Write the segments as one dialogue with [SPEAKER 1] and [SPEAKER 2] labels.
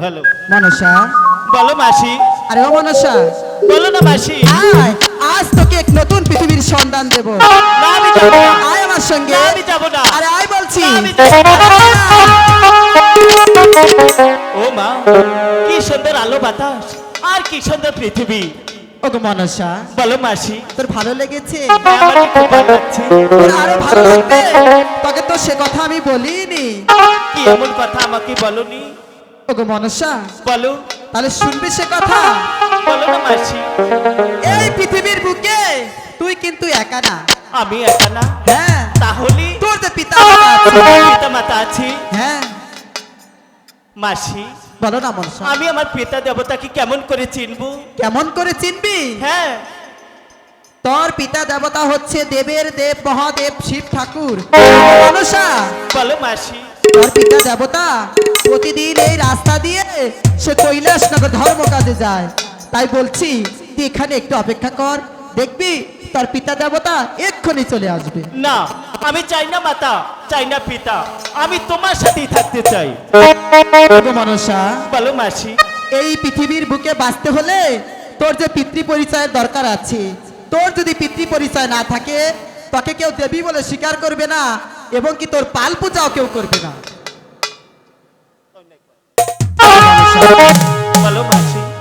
[SPEAKER 1] মনসা।
[SPEAKER 2] বলো মাসি।
[SPEAKER 1] আরে ও মনসা।
[SPEAKER 2] বলো না মাসি।
[SPEAKER 1] আয় আজ তোকে এক নতুন পৃথিবীর সন্ধান দেব।
[SPEAKER 2] না আমি যাব না।
[SPEAKER 1] আয় আমার সঙ্গে।
[SPEAKER 2] আমি যাব না।
[SPEAKER 1] আরে আয় বলছি।
[SPEAKER 2] ও মা কি সুন্দর আলো বাতাস। আর কি সুন্দর পৃথিবী।
[SPEAKER 1] ওগো মনসা।
[SPEAKER 2] বলো মাসি।
[SPEAKER 1] তোর ভালো লেগেছে?
[SPEAKER 2] হ্যাঁ, ভালো লাগছে।
[SPEAKER 1] তোর আরও ভালো লাগবে? তোকে তো সে কথা আমি বলিনি।
[SPEAKER 2] কি এমন কথা আমাকে বলনি?
[SPEAKER 1] ওগো মনসা
[SPEAKER 2] বলো।
[SPEAKER 1] তাহলে শুনবি সে কথা?
[SPEAKER 2] বলো না মাসি।
[SPEAKER 1] এই পৃথিবীর বুকে তুই কিন্তু একা না।
[SPEAKER 2] আমি একা না?
[SPEAKER 1] হ্যাঁ।
[SPEAKER 2] তাহলে?
[SPEAKER 1] তোর যে পিতা।
[SPEAKER 2] পিতা মাতা আছি।
[SPEAKER 1] হ্যাঁ।
[SPEAKER 2] মাসি
[SPEAKER 1] বলো না মনসা।
[SPEAKER 2] আমি আমার পিতা দেবতাকে কেমন করে চিনবো?
[SPEAKER 1] কেমন করে চিনবি?
[SPEAKER 2] হ্যাঁ।
[SPEAKER 1] তোর পিতা দেবতা হচ্ছে দেবের দেব মহাদেব শিব ঠাকুর। মনসা
[SPEAKER 2] বলো মাসি
[SPEAKER 1] তোর পিতা দেবতা প্রতিদিন এই রাস্তা দিয়ে সে কৈলাসনগর ধর্ম কাজে যায়। তাই বলছি তুই এখানে একটু অপেক্ষা কর দেখবি তোর পিতা দেবতা এক্ষুনি চলে আসবে।
[SPEAKER 2] না আমি চাই না মাতা চাই না পিতা আমি তোমার সাথেই থাকতে চাই।
[SPEAKER 1] মনসা
[SPEAKER 2] বলো মাসি
[SPEAKER 1] এই পৃথিবীর বুকে বাঁচতে হলে তোর যে পিতৃ পরিচয়ের দরকার আছে তোর যদি পিতৃ পরিচয় না থাকে তোকে কেউ দেবী বলে স্বীকার করবে না এবং কি তোর পাল পূজাও কেউ করবে না।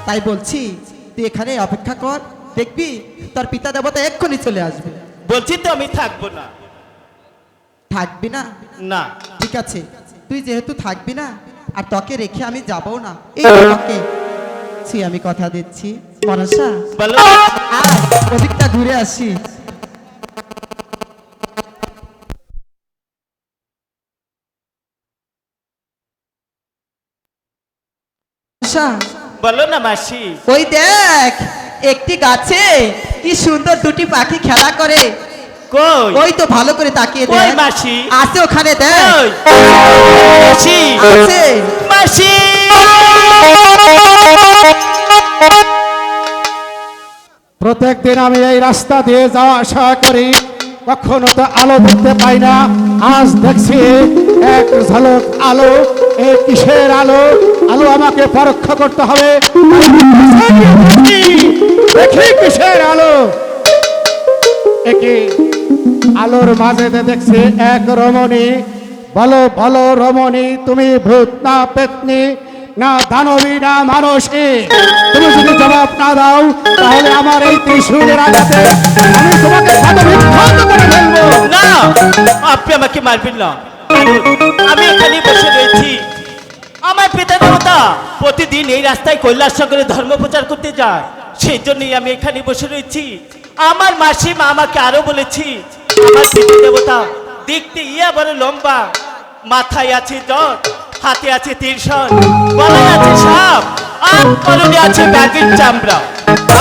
[SPEAKER 1] তাই বলছি তুই এখানে অপেক্ষা কর দেখবি তোর পিতা দেবতা এক্ষুনি চলে আসবে।
[SPEAKER 2] বলছি তো আমি থাকব না।
[SPEAKER 1] থাকবি না?
[SPEAKER 2] না।
[SPEAKER 1] ঠিক আছে তুই যেহেতু থাকবি না আর তোকে রেখে আমি যাব না এই তোকে আমি কথা দিচ্ছি। মনসা
[SPEAKER 2] বলো।
[SPEAKER 1] ওদিকটা ঘুরে আসি।
[SPEAKER 2] বলো না মাসি।
[SPEAKER 1] ওই দেখ একটি গাছে কি সুন্দর দুটি পাখি খেলা করে।
[SPEAKER 2] কই?
[SPEAKER 1] ওই তো ভালো করে তাকিয়ে
[SPEAKER 2] কই
[SPEAKER 1] দেখ।
[SPEAKER 2] মাসি?
[SPEAKER 1] আছে ওখানে দেখ।
[SPEAKER 2] মাসি। মাসি।
[SPEAKER 3] প্রত্যেক দিন আমি এই রাস্তা দিয়ে যাওয়া আসা করি। কখনো তো আলো দেখতে পাই না। আজ দেখছি এক ঝলক আলো এই কিসের আলো? আলো আমাকে পরোক্ষ করতে হবে। দেখি কিসের আলো? একে আলোর মাঝেতে দেখছি এক রমণী। বলো বলো রমণী, তুমি ভূত না পেতনি? না দানবী, না মানসী তুমি যদি জবাব না দাও, তাহলে আমার এই ত্রিশূলের আমি তোমাকে করে ফেলব।
[SPEAKER 2] না, আপনি আমাকে মারবেন না। আমি এখানে বসে রয়েছি। আমার পিতা দেবতা প্রতিদিন এই রাস্তায় কৈলাস সাগরে ধর্ম প্রচার করতে যায়। সেই জন্যই আমি এখানে বসে রয়েছি। আমার মাসিমা আমাকে আরও বলেছি, আমার পিতা দেবতা, দেখতে ইয়া বড় লম্বা, মাথায় আছে জট। হাতে আছে তীর্ষণ গলায় আছে সাপ আর পরনে আছে ব্যাগের চামড়া।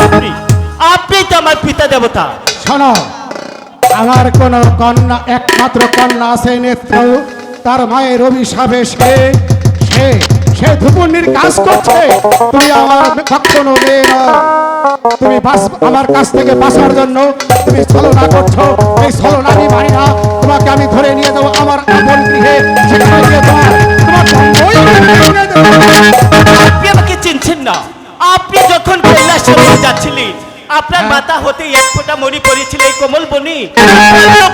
[SPEAKER 2] আপনি আপনি তো আমার পিতা দেবতা।
[SPEAKER 3] শোনো, আমার কোন কন্যা, একমাত্র কন্যা আছে নেত্র, তার মায়ের অভিশাপে সে সে সে ধুপুনির কাজ করছে। তুমি আমার কখনো মেয়ে নও। তুমি আমার কাছ থেকে বাঁচার জন্য তুমি ছলনা করছ। এই ছলনা আমি মানি না। তোমাকে আমি ধরে নিয়ে যাব আমার আপন গৃহে, সেখানে গিয়ে তোমার
[SPEAKER 2] আপনি আমাকে চিনছেন না আপনি যখন যাচ্ছিলেন আপনার। মাথা হতে এক ফোঁটা মরি পড়েছিল এই কোমল বনি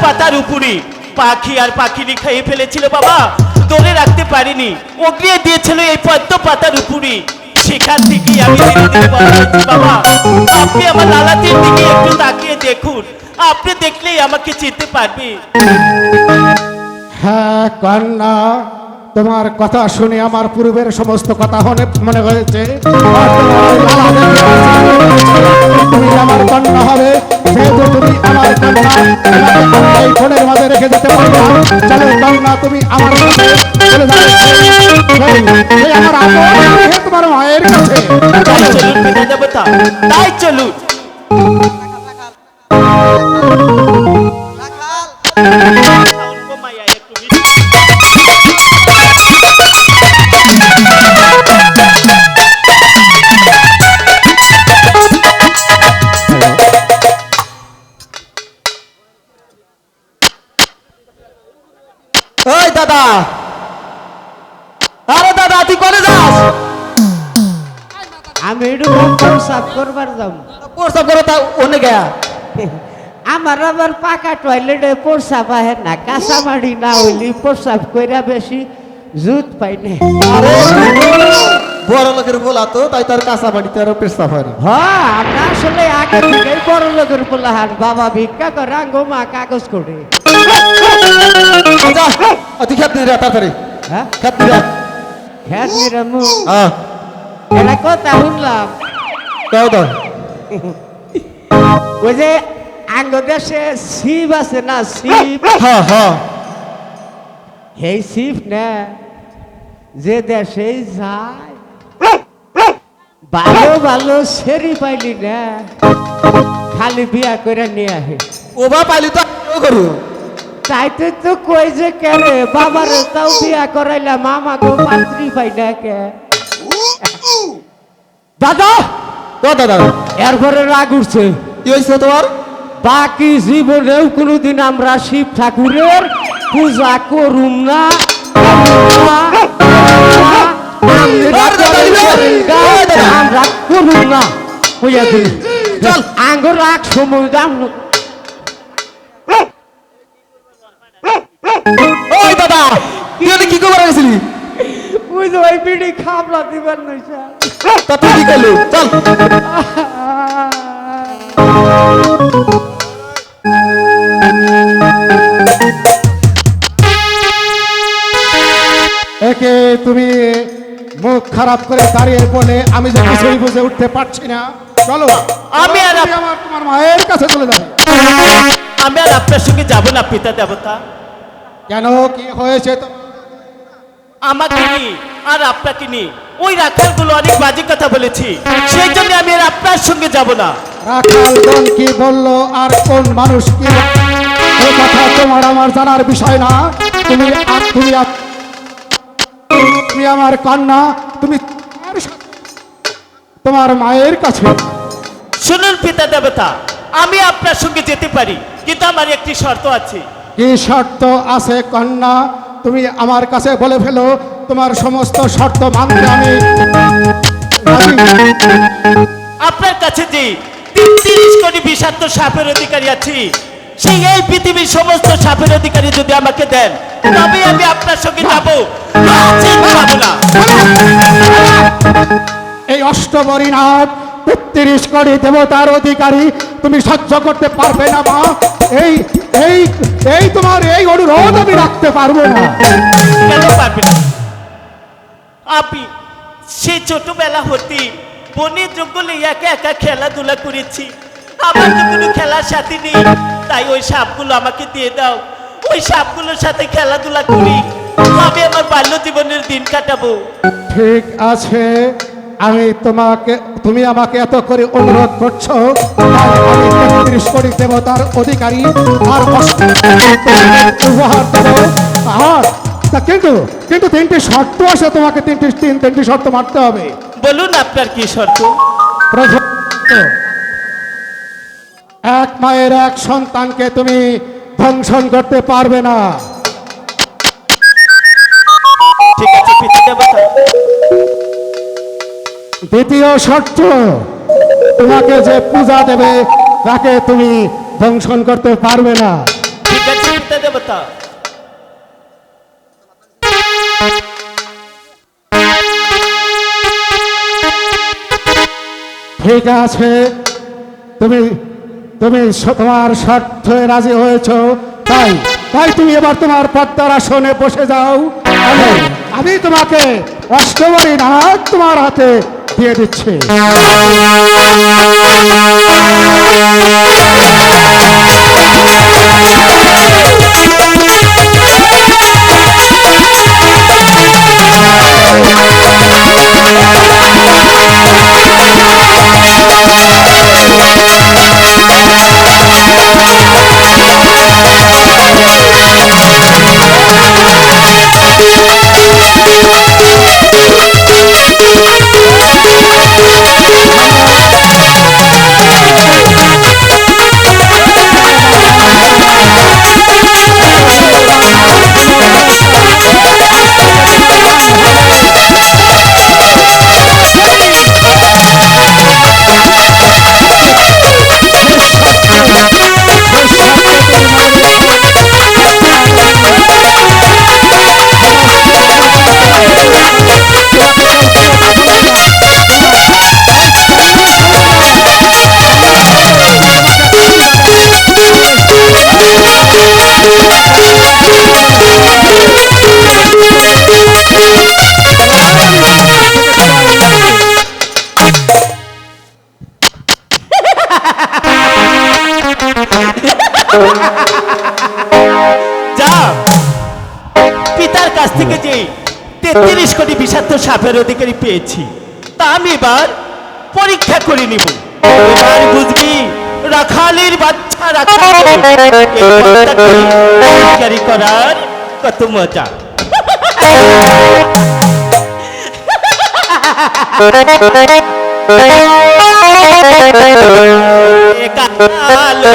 [SPEAKER 2] পাতার উপরে পাখি আর পাখিরি খেয়ে ফেলেছিল বাবা ধরে রাখতে পারিনি ওগড়িয়ে দিয়েছিল এই পদ্ম পাতার উপরে সেখান থেকে আমি বাবা আপনি আমার লালাটির দিকে একটু তাকিয়ে দেখুন আপনি দেখলেই আমাকে চিনতে পারবে
[SPEAKER 3] হ্যাঁ কন্যা তোমার কথা শুনে আমার পূর্বের সমস্ত কথা মনে মনে হয়েছে তুমি আমার কন্যা হবে যেহেতু তুমি আমার কন্যা এই ফোনের মাঝে রেখে যেতে পারি না চলো কন্যা তুমি আমার তোমার মায়ের কাছে
[SPEAKER 2] তাই চলুন
[SPEAKER 4] প্রসাব করবার যাম।
[SPEAKER 1] প্রস্তাব করো তা অন্য গেয়া।
[SPEAKER 4] আমার আবার পাকা টয়লেটে প্রসাব আহে না কাঁচা মাড়ি না হইলি প্রসাব কইরা বেশি জুত পাই না।
[SPEAKER 1] বড় লোকের বলা তো তাই তার কাঁচা বাড়িতে আরও পেস্তাব হয় না।
[SPEAKER 4] হ্যাঁ আমরা আসলে আগে থেকে বড় লোকের পোলাহান বাবা ভিক্ষা করে আঙ্গো মা কাগজ করে।
[SPEAKER 1] যা অতি খেত নিয়ে তাড়াতাড়ি।
[SPEAKER 4] হ্যাঁ?
[SPEAKER 1] খেত নিয়ে
[SPEAKER 4] খেত নিরামু
[SPEAKER 1] হ্যাঁ
[SPEAKER 4] এটা কথা শুনলাম।
[SPEAKER 1] দাও দাও
[SPEAKER 4] ওই যে আঙ্গ দেশে শিব আছে না শিব?
[SPEAKER 1] হ্যাঁ হ্যাঁ
[SPEAKER 4] এই শিব না যে দেশে যায় ভালো ভালো সেরি পাইলি না খালি বিয়া করে নিয়ে আহে।
[SPEAKER 1] ও বা পাইলি তো করু
[SPEAKER 4] তাইতে তো কই যে কেরে বাবার তাও বিয়া করাইলাম আমাকেও পাত্রী পাই না কে? দাদা!
[SPEAKER 1] দাও দাদা
[SPEAKER 4] এরপরে রাগ উঠছে।
[SPEAKER 1] কি হয়েছে তোমার?
[SPEAKER 4] বাকি জীবনেও কোনোদিন আমরা শিব ঠাকুরের পূজা করুম না। আমরা করুম না হইয়া দিল। আঙ্গুর রাগ সময় দাম
[SPEAKER 1] ওই দাদা তুই কি খবর গেছিলি
[SPEAKER 4] ওই যে ওই বিড়ি খাবলা দিবার নইছে
[SPEAKER 1] তা তুই কি করলি? চল
[SPEAKER 3] একে তুমি মুখ খারাপ করে দাঁড়িয়ে বলে আমি যে কিছুই বুঝে উঠতে পারছি না। চলো
[SPEAKER 2] আমি আর
[SPEAKER 3] আমার তোমার মায়ের কাছে চলে যাবে।
[SPEAKER 2] আমি আর আপনার সঙ্গে যাব না পিতা দেবতা।
[SPEAKER 3] কেন কি হয়েছে তোমার?
[SPEAKER 2] আমাকে নি আর আপনাকে নি। ওই রাখালগুলো অনেক বাজে কথা বলেছি। সেই জন্য আমি আর আপনার সঙ্গে যাব না।
[SPEAKER 3] কি বলল? আর কোন মানুষ কি? এই কথা তোমার আমার জানার বিষয় না। তুমি তুমি তুমি আমার কন্যা তুমি তোমার মায়ের কাছে
[SPEAKER 2] শুনুন পিতা দেবতা আমি আপনার সঙ্গে যেতে পারি কিন্তু আমার একটি শর্ত আছে।
[SPEAKER 3] কি শর্ত আছে কন্যা? তুমি আমার কাছে বলে ফেলো তোমার সমস্ত শর্ত মানতে আমি
[SPEAKER 2] আপনার কাছে যে তিরিশ কোটি বিষাক্ত সাপের অধিকারী আছি সেই এই পৃথিবীর সমস্ত সাপের অধিকারী যদি আমাকে দেন তবে আমি আপনার সঙ্গে যাব।
[SPEAKER 3] এই অষ্টবরীনাথ তেত্রিশ কোটি দেবতার অধিকারী তুমি সহ্য করতে পারবে না মা। এই এই এই তোমার এই অনুরোধ আমি রাখতে পারব না।
[SPEAKER 2] কেন পারবে না? আপনি সেই ছোটবেলা হতে বনের জঙ্গলে একা একা খেলাধুলা করেছি। আমার তো কোনো খেলার সাথে নেই। তাই ওই সাপগুলো আমাকে দিয়ে দাও। ওই সাপগুলোর সাথে খেলাধুলা করি। আমি আমার বাল্য জীবনের দিন কাটাবো।
[SPEAKER 3] ঠিক আছে। আমি তোমাকে তুমি আমাকে এত করে অনুরোধ করছ। আমি তেত্রিশ কোটি দেবতার অধিকারী আর উপহার দেবো। আর কিন্তু কিন্তু তিনটি শর্ত আছে তোমাকে তিনটি তিন তিনটি শর্ত মারতে হবে।
[SPEAKER 2] বলুন আপনার কি শর্ত?
[SPEAKER 3] প্রথম এক মায়ের এক সন্তানকে তুমি ধ্বংসন করতে পারবে না। দ্বিতীয় শর্ত, তোমাকে যে পূজা দেবে, তাকে তুমি ধ্বংসন করতে পারবে না।
[SPEAKER 2] ঠিক আছে,
[SPEAKER 3] তুমি তুমি তোমার স্বার্থে রাজি হয়েছো, তাই তাই তুমি এবার তোমার পদ্মার আসনে বসে যাও। আমি তোমাকে অষ্টমরী নাগ তোমার হাতে দিয়ে দিচ্ছি।
[SPEAKER 2] যা। পিতার কাছ থেকে যে তেত্রিশ কোটি বিষাক্ত সাপের অধিকারী পেয়েছি, তা আমি এবার পরীক্ষা করে নিব। এবার বুঝবি, রাখালির বাচ্চা রাখালি। করার কত মজা। এ কালো